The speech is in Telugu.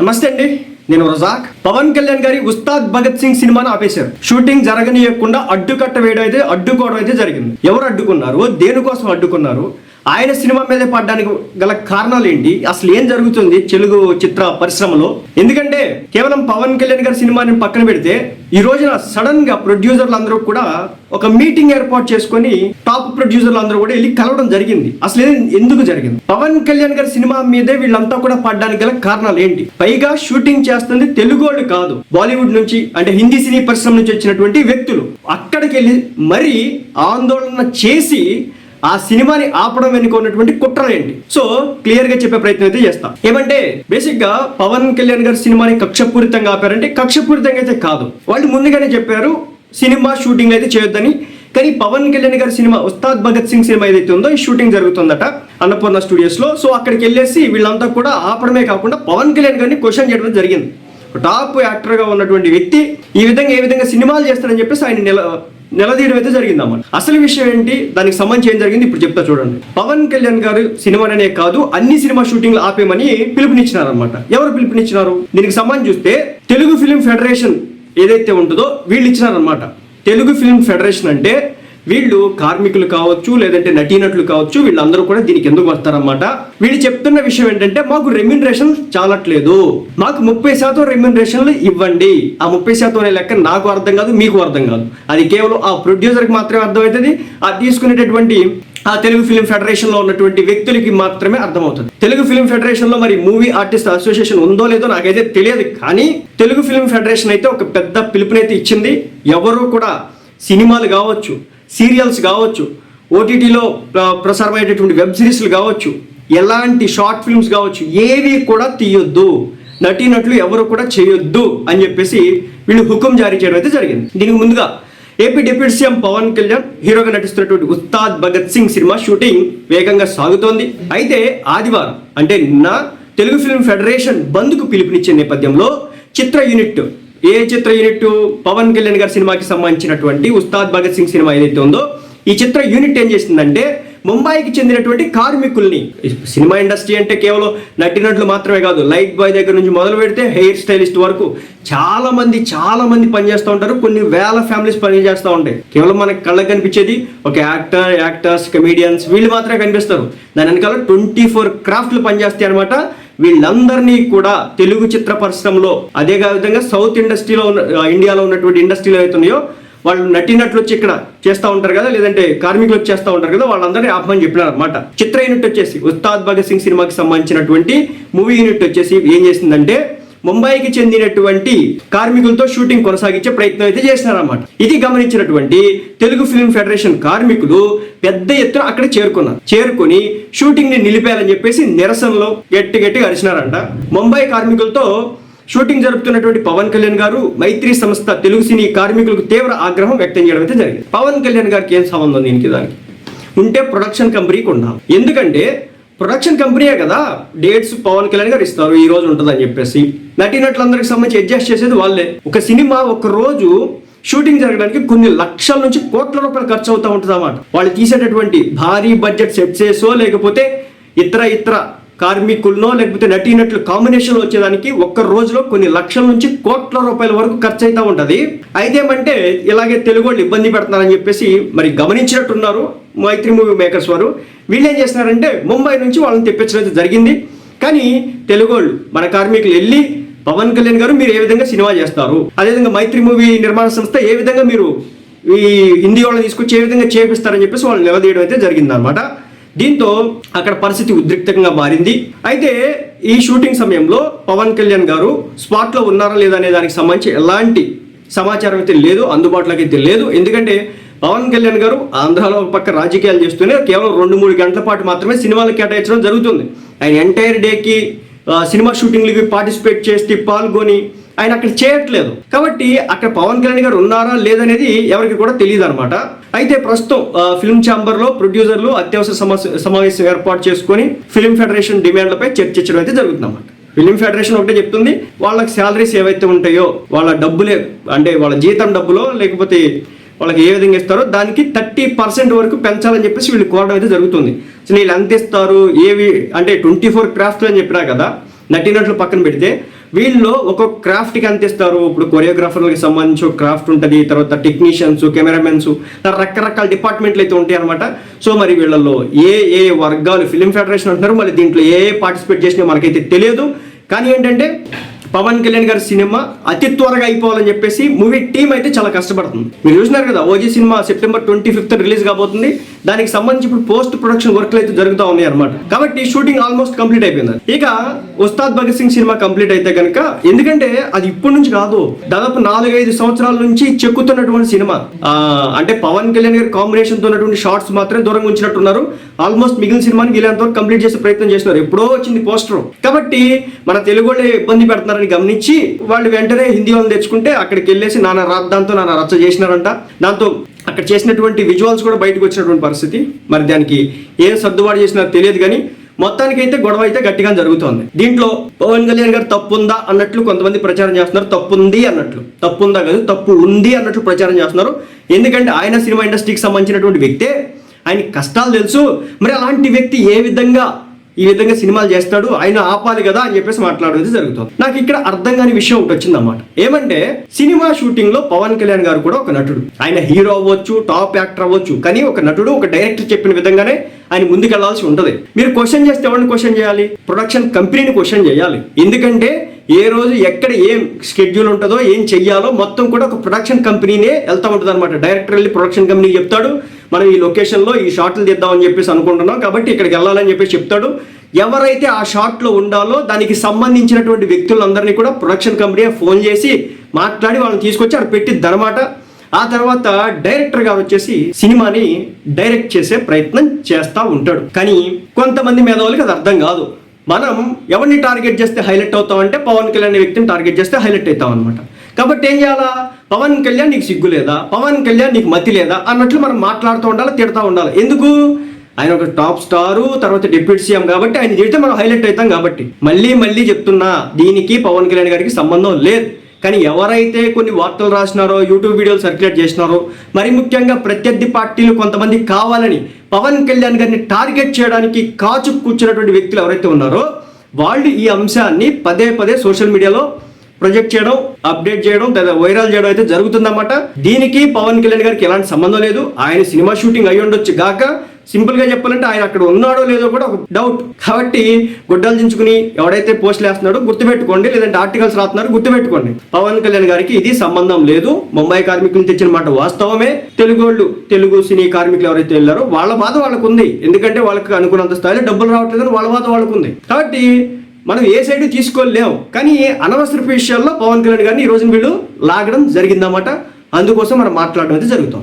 నమస్తే అండి నేను రజాక్. పవన్ కళ్యాణ్ గారి ఉస్తాద్ భగత్ సింగ్ సినిమాను ఆపేశారు. షూటింగ్ జరగనీయకుండా అడ్డుకట్ట వేయడం అయితే అడ్డుకోవడం అయితే జరిగింది. ఎవరు అడ్డుకున్నారు దేనికోసం అడ్డుకున్నారు ఆయన సినిమా మీద పడడానికి గల కారణాలు ఏంటి? అసలు ఏం జరుగుతుంది తెలుగు చిత్ర పరిశ్రమలో? ఎందుకంటే కేవలం పవన్ కళ్యాణ్ గారి సినిమాని పక్కన పెడితే ఈ రోజున సడన్గా ప్రొడ్యూసర్లు అందరూ కూడా ఒక మీటింగ్ ఏర్పాటు చేసుకొని టాప్ ప్రొడ్యూసర్లు అందరూ కూడా వెళ్ళి కలవడం జరిగింది. అసలు ఏం- ఎందుకు జరిగింది? పవన్ కళ్యాణ్ గారి సినిమా మీదే వీళ్ళంతా కూడా పడడానికి గల కారణాలు ఏంటి? పైగా షూటింగ్ చేస్తుంది తెలుగు వాళ్ళు కాదు. బాలీవుడ్ నుంచి అంటే హిందీ సినీ పరిశ్రమ నుంచి వచ్చినటువంటి వ్యక్తులు. అక్కడికి వెళ్ళి మరీ ఆందోళన చేసి ఆ సినిమాని ఆపడం వెనుక ఉన్నటువంటి కుట్రలు ఏంటి? సో క్లియర్గా చెప్పే ప్రయత్నం అయితే చేస్తాం. ఏమంటే బేసిక్గా పవన్ కళ్యాణ్ గారి సినిమాని కక్షపూరితంగా ఆపారంటే కక్షపూరితంగా అయితే కాదు. వాళ్ళు ముందుగానే చెప్పారు సినిమా షూటింగ్ అయితే చేయొద్దని. కానీ పవన్ కళ్యాణ్ గారి సినిమా ఉస్తాద్ భగత్ సింగ్ సినిమా ఏదైతే ఉందో ఈ షూటింగ్ జరుగుతుందట అన్నపూర్ణ స్టూడియోస్లో సో అక్కడికి వెళ్ళేసి వీళ్ళంతా కూడా ఆపడమే కాకుండా పవన్ కళ్యాణ్ గారిని క్వశ్చన్ చేయడం జరిగింది. టాప్ యాక్టర్గా ఉన్నటువంటి వ్యక్తి ఈ విధంగా ఏ విధంగా సినిమాలు చేస్తారని చెప్పేసి ఆయన నిల నిలదీయడం అయితే జరిగింది అసలు విషయం ఏంటి? దానికి సంబంధించి ఏం జరిగింది? ఇప్పుడు చెప్తా చూడండి. పవన్ కళ్యాణ్ గారు సినిమానే కాదు అన్ని సినిమా షూటింగ్లు ఆపేమని పిలుపునిచ్చినారనమాట ఎవరు పిలుపునిచ్చినారు? దీనికి సంబంధించి చూస్తే తెలుగు ఫిలిం ఫెడరేషన్ ఏదైతే ఉంటుందో వీళ్ళు ఇచ్చినారనమాట తెలుగు ఫిలిం ఫెడరేషన్ అంటే వీళ్ళు కార్మికులు కావచ్చు లేదంటే నటీనటులు కావచ్చు వీళ్ళందరూ కూడా దీనికి ఎందుకు వస్తారన్నమాట? వీళ్ళు చెప్తున్న విషయం ఏంటంటే మాకు రెమ్యునరేషన్ చాలట్లేదు. మాకు ముప్పై శాతం రెమ్యునరేషన్లు ఇవ్వండి. ఆ ముప్పై శాతం అనే లెక్క నాకు అర్థం కాదు మీకు అర్థం కాదు. అది కేవలం ఆ ప్రొడ్యూసర్కి మాత్రమే అర్థమవుతుంది ఆ తీసుకునేటటువంటి ఆ తెలుగు ఫిలిం ఫెడరేషన్లో ఉన్నటువంటి వ్యక్తులకి మాత్రమే అర్థమవుతుంది. తెలుగు ఫిలిం ఫెడరేషన్లో మరి మూవీ ఆర్టిస్ట్ అసోసియేషన్ ఉందో లేదో నాకైతే తెలియదు కానీ తెలుగు ఫిలిం ఫెడరేషన్ అయితే ఒక పెద్ద పిలుపునైతే ఇచ్చింది ఎవరు కూడా సినిమాలు కావచ్చు సీరియల్స్ కావచ్చు ఓటీటీలో ప్రసారమయ్యేటటువంటి వెబ్ సిరీస్లు కావచ్చు ఎలాంటి షార్ట్ ఫిల్మ్స్ కావచ్చు ఏవి కూడా తీయొద్దు నటీనటులు ఎవరు కూడా చేయొద్దు అని చెప్పేసి వీళ్ళు హుకుం జారీ చేయడం అయితే జరిగింది. దీనికి ముందుగా AP deputy CM Pawan Kalyan హీరోగా నటిస్తున్నటువంటి ఉస్తాద్ భగత్ సింగ్ సినిమా షూటింగ్ వేగంగా సాగుతోంది. అయితే ఆదివారం అంటే నిన్న తెలుగు ఫిల్మ్ ఫెడరేషన్ బంద్కు పిలుపునిచ్చే నేపథ్యంలో చిత్ర యూనిట్ ఏ చిత్ర యూనిట్ పవన్ కళ్యాణ్ గారి సినిమాకి సంబంధించినటువంటి ఉస్తాద్ భగత్ సింగ్ సినిమా ఏదైతే ఉందో ఈ చిత్ర యూనిట్ ఏం చేసిందంటే ముంబైకి చెందినటువంటి కార్మికుల్ని సినిమా ఇండస్ట్రీ అంటే కేవలం నటినట్లు మాత్రమే కాదు లైట్ బాయ్ దగ్గర నుంచి మొదలు పెడితే హెయిర్ స్టైలిస్ట్ వరకు చాలా మంది చాలా మంది పనిచేస్తూ ఉంటారు కొన్ని వేల ఫ్యామిలీస్ పనిచేస్తూ ఉంటాయి. కేవలం మనకి కళ్ళకి కనిపించేది ఒక యాక్టర్ యాక్టర్స్ కమీడియన్స్ వీళ్ళు మాత్రమే కనిపిస్తారు. దాని వెనకాల ట్వంటీ ఫోర్ క్రాఫ్ట్లు పనిచేస్తాయి అనమాట వీళ్ళందరినీ కూడా తెలుగు చిత్ర పరిశ్రమలో అదే విధంగా సౌత్ ఇండస్ట్రీలో ఉన్న ఇండియాలో ఉన్నటువంటి ఇండస్ట్రీలో అవుతున్నాయో వాళ్ళు నటినట్లు వచ్చి ఇక్కడ చేస్తూ ఉంటారు కదా లేదంటే కార్మికులు వచ్చి చేస్తూ ఉంటారు కదా వాళ్ళందరినీ ఆహ్వానం చెప్పినారు అనమాట చిత్ర యూనిట్ వచ్చేసి ఉస్తాద్ భగత్ సింగ్ సినిమాకి సంబంధించినటువంటి మూవీ యూనిట్ వచ్చేసి ఏం చేసిందంటే ముంబైకి చెందినటువంటి కార్మికులతో షూటింగ్ కొనసాగించే ప్రయత్నం అయితే చేసినారన్నమాట. ఇది గమనించినటువంటి తెలుగు ఫిల్మ్ ఫెడరేషన్ కార్మికులు పెద్ద ఎత్తున అక్కడ చేరుకున్నారు. చేరుకుని షూటింగ్ని నిలిపారని చెప్పేసి నిరసనలో గట్టి గట్టిగా అరిచినారంట. ముంబై కార్మికులతో షూటింగ్ జరుపుతున్నటువంటి పవన్ కళ్యాణ్ గారు మైత్రి సంస్థ తెలుగు సినీ కార్మికులకు తీవ్ర ఆగ్రహం వ్యక్తం చేయడం అయితే జరిగింది. పవన్ కళ్యాణ్ గారికి ఏం సంబంధం దీనికి దానికి? ఉంటే ప్రొడక్షన్ కంపెనీకి ఉండాలి ఎందుకంటే ప్రొడక్షన్ కంపెనీయే కదా. డేట్స్ పవన్ కళ్యాణ్ గారు ఇస్తారు ఈ రోజు ఉంటుందని చెప్పేసి. నటీనటులందరికి సంబంధించి అడ్జస్ట్ చేసేది వాళ్ళే. ఒక సినిమా ఒక రోజు షూటింగ్ జరగడానికి కొన్ని లక్షల నుంచి కోట్ల రూపాయలు ఖర్చు అవుతా ఉంటుంది అన్నమాట. వాళ్ళు తీసేటటువంటి భారీ బడ్జెట్ సెట్సేసో లేకపోతే ఇతర ఇతర కార్మికులనో లేకపోతే నటీనట్లు కాంబినేషన్ వచ్చేదానికి ఒక్క రోజులో కొన్ని లక్షల నుంచి కోట్ల రూపాయల వరకు ఖర్చు అవుతా ఉంటుంది. అయితే ఏమంటే ఇలాగే తెలుగు వాళ్ళు ఇబ్బంది పెడుతున్నారని చెప్పేసి మరి గమనించినట్టున్నారు. మైత్రి మూవీ మేకర్స్ వారు. వీళ్ళు ఏం చేస్తున్నారంటే ముంబై నుంచి వాళ్ళని తెప్పించడం అయితే జరిగింది. కానీ తెలుగు వాళ్ళు మన కార్మికులు వెళ్ళి పవన్ కళ్యాణ్ గారు మీరు ఏ విధంగా సినిమా చేస్తారు? అదేవిధంగా మైత్రి మూవీ నిర్మాణ సంస్థ ఏ విధంగా మీరు ఈ హిందీ వాళ్ళని తీసుకొచ్చి ఏ విధంగా చేపిస్తారని చెప్పేసి వాళ్ళు నిలదీయడం అయితే జరిగిందనమాట దీంతో అక్కడ పరిస్థితి ఉద్రిక్తంగా మారింది. అయితే ఈ షూటింగ్ సమయంలో పవన్ కళ్యాణ్ గారు స్పాట్లో ఉన్నారా లేదా అనే దానికి సంబంధించి ఎలాంటి సమాచారం అయితే లేదు అందుబాటులోకి అయితే లేదు. ఎందుకంటే పవన్ కళ్యాణ్ గారు ఆంధ్రాలో ఒక పక్క రాజకీయాలు చేస్తూనే కేవలం రెండు మూడు గంటల పాటు మాత్రమే సినిమాలు కేటాయించడం జరుగుతుంది. ఆయన ఎంటైర్ డేకి సినిమా షూటింగ్లకి పార్టిసిపేట్ చేసి పాల్గొని ఆయన అక్కడ చేయట్లేదు. కాబట్టి అక్కడ పవన్ కళ్యాణ్ గారు ఉన్నారా లేదనేది ఎవరికి కూడా తెలియదు అనమాట అయితే ప్రస్తుతం ఫిల్మ్ ఛాంబర్లో ప్రొడ్యూసర్లు అత్యవసర సమస్య సమావేశం ఏర్పాటు చేసుకొని ఫిల్మ్ ఫెడరేషన్ డిమాండ్లపై చర్చించడం అయితే జరుగుతుందన్నమాట. ఫిలిం ఫెడరేషన్ ఒకటే చెప్తుంది వాళ్ళకి శాలరీస్ ఏవైతే ఉంటాయో వాళ్ళ డబ్బులే అంటే వాళ్ళ జీతం డబ్బులో లేకపోతే వాళ్ళకి ఏ విధంగా ఇస్తారో దానికి థర్టీ పర్సెంట్ వరకు పెంచాలని చెప్పేసి వీళ్ళు కోరడం అయితే జరుగుతుంది. సో వీళ్ళు ఎంత ఇస్తారు ఏవి అంటే ట్వంటీ ఫోర్ క్రాఫ్ట్లు అని చెప్పినా కదా నటీనట్లు పక్కన పెడితే వీళ్ళు ఒక్కొక్క క్రాఫ్ట్కి ఎంత ఇస్తారు? ఇప్పుడు కొరియోగ్రాఫర్లకి సంబంధించి ఒక క్రాఫ్ట్ ఉంటుంది తర్వాత టెక్నీషియన్స్ కెమెరామెన్స్ రకరకాల డిపార్ట్మెంట్లు అయితే ఉంటాయి అనమాట సో మరి వీళ్ళల్లో ఏ ఏ వర్గాలు ఫిలిం ఫెడరేషన్ అంటున్నారు మళ్ళీ దీంట్లో ఏ పార్టిసిపేట్ చేసినా మనకైతే తెలియదు. కానీ ఏంటంటే పవన్ కళ్యాణ్ గారి సినిమా అతి త్వరగా అయిపోవాలని చెప్పేసి మూవీ టీం అయితే చాలా కష్టపడుతుంది. మీరు చూసినారు కదా OG cinema September twenty fifth release కాబోతుంది. దానికి సంబంధించి ఇప్పుడు పోస్ట్ ప్రొడక్షన్ వర్క్లు అయితే జరుగుతూ ఉన్నాయి అనమాట కాబట్టి షూటింగ్ ఆల్మోస్ట్ కంప్లీట్ అయిపోయింది. ఇక ఉస్తాద్ భగత్ సింగ్ సినిమా కంప్లీట్ అయితే కనుక ఎందుకంటే అది ఇప్పటి నుంచి కాదు దాదాపు నాలుగైదు సంవత్సరాల నుంచి చెక్కుతున్నటువంటి సినిమా. అంటే పవన్ కళ్యాణ్ గారి కాంబినేషన్తో ఉన్నటువంటి షార్ట్స్ మాత్రమే దూరంగా ఉంచినట్టున్నారు. ఆల్మోస్ట్ మిగిలిన సినిమాని వీళ్ళంత వరకు కంప్లీట్ చేసే ప్రయత్నం చేస్తున్నారు. ఎప్పుడో వచ్చింది పోస్టర్. కాబట్టి మన తెలుగు వాళ్ళే ఇబ్బంది పెడుతున్నారని గమనించి వాళ్ళు వెంటనే హిందీ వాళ్ళు తెచ్చుకుంటే అక్కడికి వెళ్ళేసి నాన్న రాద్దాంతో నాన్న రచ్చ చేసినారంట. దాంతో అక్కడ చేసినటువంటి విజువల్స్ కూడా బయటకు వచ్చినటువంటి పరిస్థితి. మరి దానికి ఏం సర్దుబాటు చేసినారో తెలియదు కానీ మొత్తానికి అయితే గొడవ అయితే గట్టిగా జరుగుతోంది. దీంట్లో పవన్ కళ్యాణ్ గారు తప్పు ఉందా అన్నట్లు కొంతమంది ప్రచారం చేస్తున్నారు. తప్పు ఉంది అన్నట్లు. తప్పు ఉందా కాదు తప్పు ఉంది అన్నట్లు ప్రచారం చేస్తున్నారు. ఎందుకంటే ఆయన సినిమా ఇండస్ట్రీకి సంబంధించినటువంటి వ్యక్తే ఆయన కష్టాలు తెలుసు. మరి అలాంటి వ్యక్తి ఏ విధంగా ఈ విధంగా సినిమాలు చేస్తాడు ఆయన ఆపాలి కదా అని చెప్పేసి మాట్లాడేది జరుగుతుంది. నాకు ఇక్కడ అర్థం కాని విషయం ఒకటి వచ్చిందన్నమాట. ఏమంటే సినిమా షూటింగ్లో పవన్ కళ్యాణ్ గారు కూడా ఒక నటుడు. ఆయన హీరో అవ్వచ్చు టాప్ యాక్టర్ అవ్వచ్చు కానీ ఒక నటుడు ఒక డైరెక్టర్ చెప్పిన విధంగానే ఆయన ముందుకెళ్ళాల్సి ఉంటది. మీరు క్వశ్చన్ చేస్తే ఎవరిని క్వశ్చన్ చేయాలి? ప్రొడక్షన్ కంపెనీని క్వశ్చన్ చేయాలి. ఎందుకంటే ఏ రోజు ఎక్కడ ఏం షెడ్యూల్ ఉంటుందో ఏం చెయ్యాలో మొత్తం కూడా ఒక ప్రొడక్షన్ కంపెనీనే వెళ్తా ఉంటుంది అనమాట డైరెక్టర్ వెళ్ళి ప్రొడక్షన్ కంపెనీకి చెప్తాడు మనం ఈ లొకేషన్లో ఈ షార్ట్లు తీద్దామని చెప్పేసి అనుకుంటున్నాం కాబట్టి ఇక్కడికి వెళ్ళాలని చెప్పేసి చెప్తాడు. ఎవరైతే ఆ షార్ట్లో ఉండాలో దానికి సంబంధించినటువంటి వ్యక్తులందరినీ కూడా ప్రొడక్షన్ కంపెనీ ఫోన్ చేసి మాట్లాడి వాళ్ళని తీసుకొచ్చి అక్కడ పెట్టిద్దనమాట ఆ తర్వాత డైరెక్టర్ గారు వచ్చేసి సినిమాని డైరెక్ట్ చేసే ప్రయత్నం చేస్తూ ఉంటాడు. కానీ కొంతమంది మేధావులకి అది అర్థం కాదు. మనం ఎవరిని టార్గెట్ చేస్తే హైలైట్ అవుతాం అంటే పవన్ కళ్యాణ్ వ్యక్తిని టార్గెట్ చేస్తే హైలైట్ అవుతాం అనమాట కాబట్టి ఏం చేయాలా? పవన్ కళ్యాణ్ నీకు సిగ్గు లేదా? పవన్ కళ్యాణ్ నీకు మతి లేదా? అన్నట్లు మనం మాట్లాడుతూ ఉండాలి తిడతా ఉండాలి. ఎందుకు? ఆయన ఒక టాప్ స్టారు తర్వాత డిప్యూటీ సీఎం కాబట్టి ఆయన తిడితే మనం హైలైట్ అవుతాం కాబట్టి. మళ్ళీ మళ్ళీ చెప్తున్నా దీనికి పవన్ కళ్యాణ్ గారికి సంబంధం లేదు. కానీ ఎవరైతే కొన్ని వార్తలు రాసినారో యూట్యూబ్ వీడియోలు సర్క్యులేట్ చేసినారో మరి ముఖ్యంగా ప్రత్యర్థి పార్టీలు కొంతమంది కావాలని పవన్ కళ్యాణ్ గారిని టార్గెట్ చేయడానికి కాచు కూర్చున్నటువంటి వ్యక్తులు ఎవరైతే ఉన్నారో వాళ్ళు ఈ అంశాన్ని పదే పదే సోషల్ మీడియాలో ప్రొజెక్ట్ చేయడం అప్డేట్ చేయడం లేదా వైరల్ చేయడం అయితే జరుగుతుందన్నమాట. దీనికి పవన్ కళ్యాణ్ గారికి ఎలాంటి సంబంధం లేదు. ఆయన సినిమా షూటింగ్ అయి ఉండొచ్చు గాక సింపుల్గా చెప్పాలంటే ఆయన అక్కడ ఉన్నాడో లేదో కూడా ఒక డౌట్ కాబట్టి గుడ్డలు దించుకుని ఎవడైతే పోస్టులు వేస్తున్నాడో గుర్తుపెట్టుకోండి లేదంటే ఆర్టికల్స్ రాస్తున్నారో గుర్తుపెట్టుకోండి. పవన్ కళ్యాణ్ గారికి ఇది సంబంధం లేదు. ముంబై కార్మికులు తెచ్చిన మాట వాస్తవమే. తెలుగు వాళ్ళు తెలుగు సినీ కార్మికులు ఎవరైతే వెళ్ళారో వాళ్ళ బాధ వాళ్ళకు ఉంది. ఎందుకంటే వాళ్ళకి అనుకున్నంత స్థాయిలో డబ్బులు రావట్లేదని వాళ్ళ బాధ వాళ్ళకు ఉంది. కాబట్టి మనం ఏ సైడ్ తీసుకోలేము కానీ అనవసర విషయాల్లో పవన్ కళ్యాణ్ గారిని ఈ రోజు వీళ్ళు లాగడం జరిగిందన్నమాట. అందుకోసం మనం మాట్లాడడం అయితే జరుగుతాం.